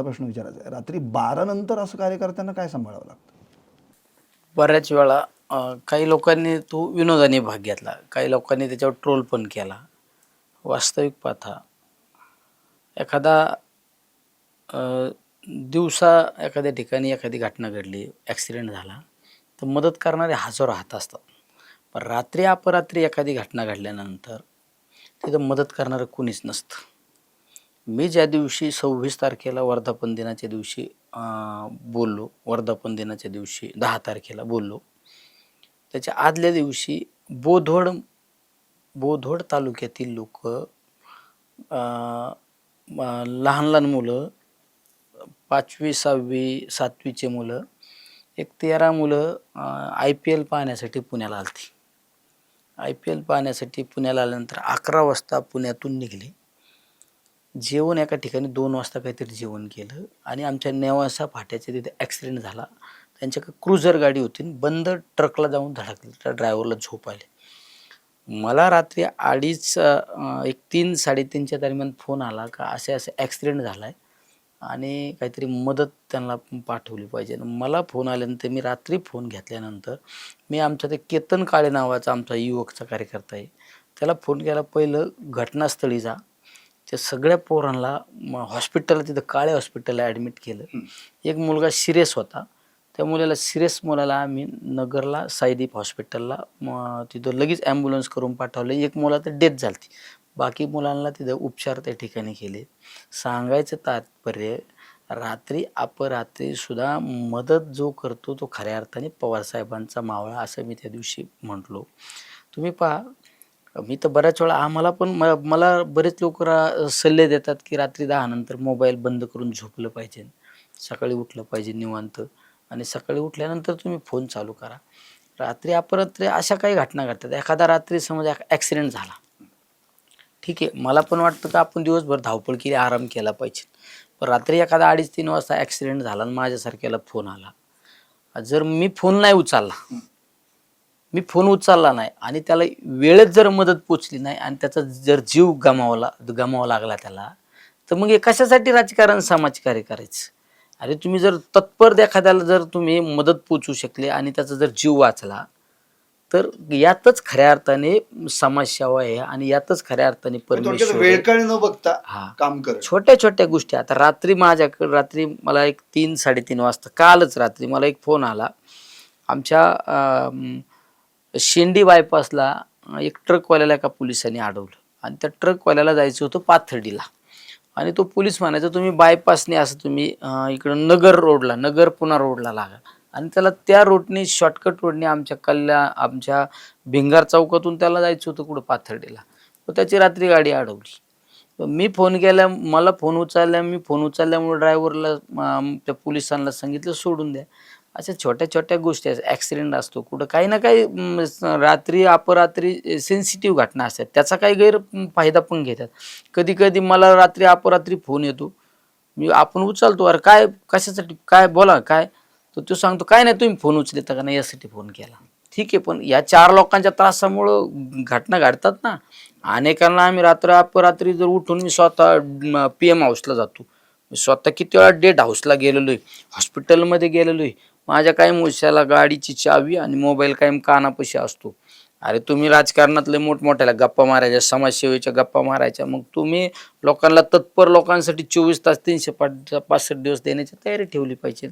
साधा प्रश्न विचारायचा आहे. रात्री बारा नंतर असं कार्यकर्त्यांना काय सांभाळावं लागतं? बऱ्याच वेळा अं, काही लोकांनी तो विनोदाने भाग घेतला. काही लोकांनी त्याच्यावर ट्रोल पण केला. वास्तविक पाहता एखादा अं, दिवसा एखाद्या ठिकाणी एखादी घटना घडली ॲक्सिडेंट झाला तर मदत करणारे हजारो हात असतात. पण रात्री अपरात्री एखादी घटना घडल्यानंतर तिथं मदत करणारं कोणीच नसतं. मी ज्या दिवशी सव्वीस तारखेला वर्धापन दिनाच्या दिवशी बोललो वर्धापन दिनाच्या दिवशी दहा तारखेला बोललो त्याच्या आदल्या दिवशी बोधोड बोधोड तालुक्यातील लोक लहान लहान मुलं पाचवी सहावी सातवीचे मुलं एक तेरा मुलं आय पी एल पाहण्यासाठी पुण्याला आलती. आय पी एल पाहण्यासाठी पुण्याला आल्यानंतर अकरा वाजता पुण्यातून निघले. जेवण एका ठिकाणी दोन वाजता काहीतरी जेवण केलं आणि आमच्या नेवासा फाट्याच्या तिथे ॲक्सिडेंट झाला. त्यांच्याकडे क्रुझर गाडी होती आणि बंद ट्रकला जाऊन धडकली. त्या ड्रायव्हरला झोप आले. मला रात्री अडीच एक तीन साडेतीनच्या दरम्यान फोन आला का असे असे ॲक्सिडेंट झाला आहे आणि काहीतरी मदत त्यांना पाठवली पाहिजे. मला फोन आल्यानंतर मी रात्री फोन घेतल्यानंतर मी आमचा ते केतन काळे नावाचा आमचा युवकचा कार्यकर्ता आहे. त्याला फोन केला पहिलं घटनास्थळी जा. त्या सगळ्या पोरांना म- हॉस्पिटलला तिथं काळे हॉस्पिटलला ॲडमिट केलं. एक मुलगा सिरियस होता. त्या मुलाला सिरियस मुलाला आम्ही नगरला साईदीप हॉस्पिटलला म तिथं लगेच ॲम्ब्युलन्स करून पाठवलं. एक मुला तर डेथ झाली बाकी मुलांना तिथं उपचार त्या ठिकाणी केले. सांगायचं तात्पर्य रात्री अपरात्री सुद्धा मदत जो करतो तो खऱ्या अर्थाने पवारसाहेबांचा मावळा असं मी त्या दिवशी म्हटलो. तुम्ही पहा मी तर बऱ्याच वेळा आम्हाला पण म मला बरेच लोक रा सल्ले देतात की रात्री दहा नंतर मोबाईल बंद करून झोपलं पाहिजे. सकाळी उठलं पाहिजे निवांत आणि सकाळी उठल्यानंतर तुम्ही फोन चालू करा. रात्री अपरात्री अशा काही घटना घडतात. एखादा रात्री समज ॲक्सिडेंट झाला. ठीक आहे मला पण वाटतं का आपण दिवसभर धावपळ केली आराम केला पाहिजे. पण रात्री एखादा अडीच तीन वाजता ॲक्सिडेंट झाला आणि माझ्यासारख्याला फोन आला. जर मी फोन नाही उचलला मी फोन उचलला नाही आणि त्याला वेळेत जर मदत पोचली नाही आणि त्याचा जर जीव गमावला गमावा लागला त्याला तर मग हे कशासाठी राजकारण समाजकार्य करायचं? अरे तुम्ही जर तत्पर एखाद्याला जर तुम्ही मदत पोचू शकले आणि त्याचा जर जीव वाचला तर यातच खऱ्या अर्थाने समाजसेवा आहे आणि यातच खऱ्या अर्थाने परमेश्वर न बघता हा. काम कर. छोट्या छोट्या गोष्टी. आता रात्री माझ्याकडे रात्री मला एक तीन साडेतीन वाजता कालच रात्री मला एक फोन आला. आमच्या शेंडी बायपासला एक ट्रकवाल्याला एका पोलिसांनी अडवलं. आणि त्या ट्रकवाल्याला जायचं होतं पाथर्डीला. आणि तो पोलीस म्हणायचा तुम्ही बायपासने असं तुम्ही इकडं नगर रोडला नगर पुणा रोडला लागा. आणि त्याला त्या रोडने शॉर्टकट रोडने आमच्या कल्ल्या आमच्या भिंगार चौकातून त्याला जायचं होतं कुठं पाथर्डीला. तर त्याची रात्री गाडी अडवली. मी फोन केला मला फोन उचलल्या मी फोन उचलल्यामुळे ड्रायव्हरला त्या पोलिसांना सांगितलं सोडून द्या. अशा छोट्या छोट्या गोष्टी असतात ॲक्सिडेंट असतो. कुठं काही ना काही रात्री अपरात्री सेन्सिटिव्ह घटना असतात. त्याचा काही गैर फायदा पण घेतात. कधी कधी मला रात्री अपरात्री फोन येतो. मी आपण उचलतो. अरे काय कशासाठी काय बोला काय? तर तो सांगतो काय नाही तुम्ही फोन उचलता का नाही? यासाठी फोन केला. ठीक आहे पण या चार लोकांच्या त्रासामुळं घटना घडतात ना. अनेकांना आम्ही रात्र अपरात्री जर उठून मी स्वतः पी एम हाऊसला जातो. मी स्वतः किती वेळा डेट हाऊसला गेलेलो आहे हॉस्पिटलमध्ये गेलेलो आहे माझ्या काय मुशाला गाडीची चावी आणि मोबाईल कायम कानापाशी असतो. अरे तुम्ही राजकारणातले मोठमोठ्याला गप्पा मारायच्या समाजसेवेच्या गप्पा मारायच्या मग तुम्ही लोकांना तत्पर लोकांसाठी चोवीस तास तीनशे पाच पासष्ट दिवस देण्याची तयारी ठेवली पाहिजे.